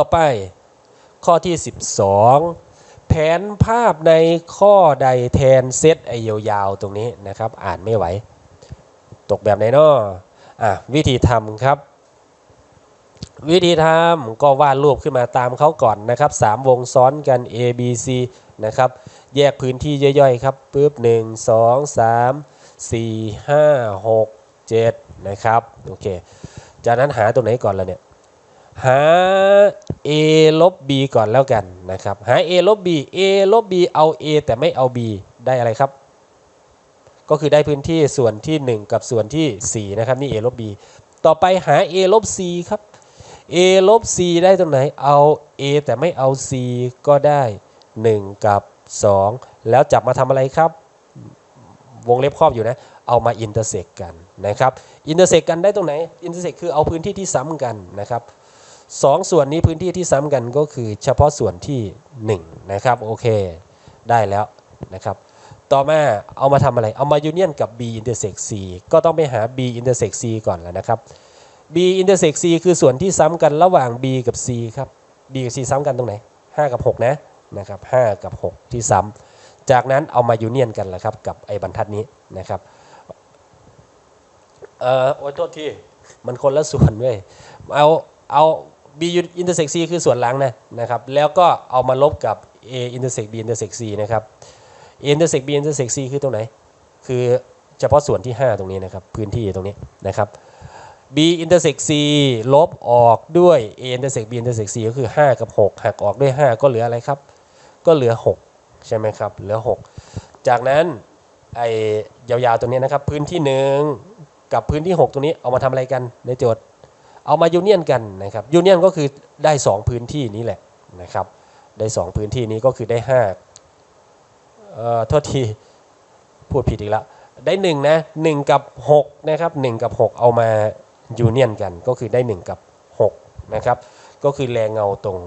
ต่อไป ข้อที่ 12 แผนภาพในข้อใดแทนเซตไอยาวๆตรงนี้นะครับ อ่านไม่ไหว ตกแบบไหนนาะอะวิธีทำครับ วิธีทำก็วาดรูปขึ้นมาตามเขาก่อนนะครับ 3 วงซ้อนกัน A B C นะครับ แยกพื้นที่ย่อยๆครับปึ๊บ1 2 3 4 5 6 7 นะครับ โอเค จากนั้นหาตรงไหนก่อนล่ะเนี่ย หา a ลบ b ก่อนแล้วกันนะครับ หา a ลบ b a ลบ b เอา a แต่ไม่เอา b ได้อะไรครับ ก็คือได้พื้นที่ส่วนที่ 1 กับส่วนที่ 4 นะครับ นี่ a ลบ b ต่อไปหา a ลบ c ครับ a ลบ c ได้ตรงไหน เอา a แต่ไม่เอา c ก็ได้ 1 กับ 2 แล้วจับมาทำอะไรครับ วงเล็บครอบอยู่นะ เอามาอินเตอร์เซกกันนะครับ อินเตอร์เซกกันได้ตรงไหน อินเตอร์เซกคือเอาพื้นที่ที่ซ้ำกันนะครับ สองส่วนนี้พื้นที่ที่ซ้ำกันก็คือเฉพาะส่วนที่1นะครับโอเคได้แล้วนะครับต่อมาเอามาทำอะไร เอามายูเนียนกับ b อินเตอร์เซก c ก็ต้องไปหา b อินเตอร์เซก c ก่อนแล้วนะครับ b อินเตอร์เซก c คือส่วนที่ซ้ำกันระหว่าง b กับ c ครับ b กับ c ซ้ำกันตรงไหน 5 กับ 6 นะนะครับ5กับ 6 ที่ซ้ำจากนั้นเอามายูเนียนกันแหละครับกับไอ้บรรทัดนี้นะครับเอ่อโอ้ยโทษทีมันคนละส่วนเว้ยเอาเอา b intersect c คือส่วนหลังนะนะครับแล้วก็เอามาลบกับ a intersect b intersect c นะครับ a intersect b intersect c คือตรงไหน คือเฉพาะส่วนที่ 5 ตรงนี้นะครับ พื้นที่ตรงนี้นะครับ b intersect c ลบออกด้วย a intersect b intersect c ก็คือ 5 กับ 6 หักออกด้วย 5 ก็เหลืออะไรครับ ก็เหลือ 6 ใช่ไหมครับ เหลือ 6 จากนั้นไอ้ยาวๆตรงนี้นะครับ พื้นที่หนึ่งกับพื้นที่ 6 ตรงนี้เอามาทำอะไรกันในโจทย์ เอามายูเนียนกันนะครับยูเนียนก็คือได้ 2 พื้นที่นี้แหละนะครับ ได้ 2 พื้นที่นี้ก็คือได้5เอ่อโทษทีพูดผิดอีกแล้วได้1นะ1กับ6นะครับ1กับ 6 เอามายูเนียนกันก็คือได้ 1 กับ6นะครับก็คือแรงเงาตรง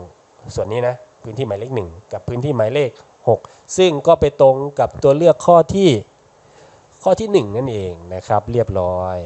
ส่วนนี้นะพื้นที่หมายเลข 1 กับพื้นที่หมายเลข 6 ซึ่งก็ไปตรงกับตัวเลือกข้อที่ข้อที่ 1 นั่นเองนะครับ เรียบร้อย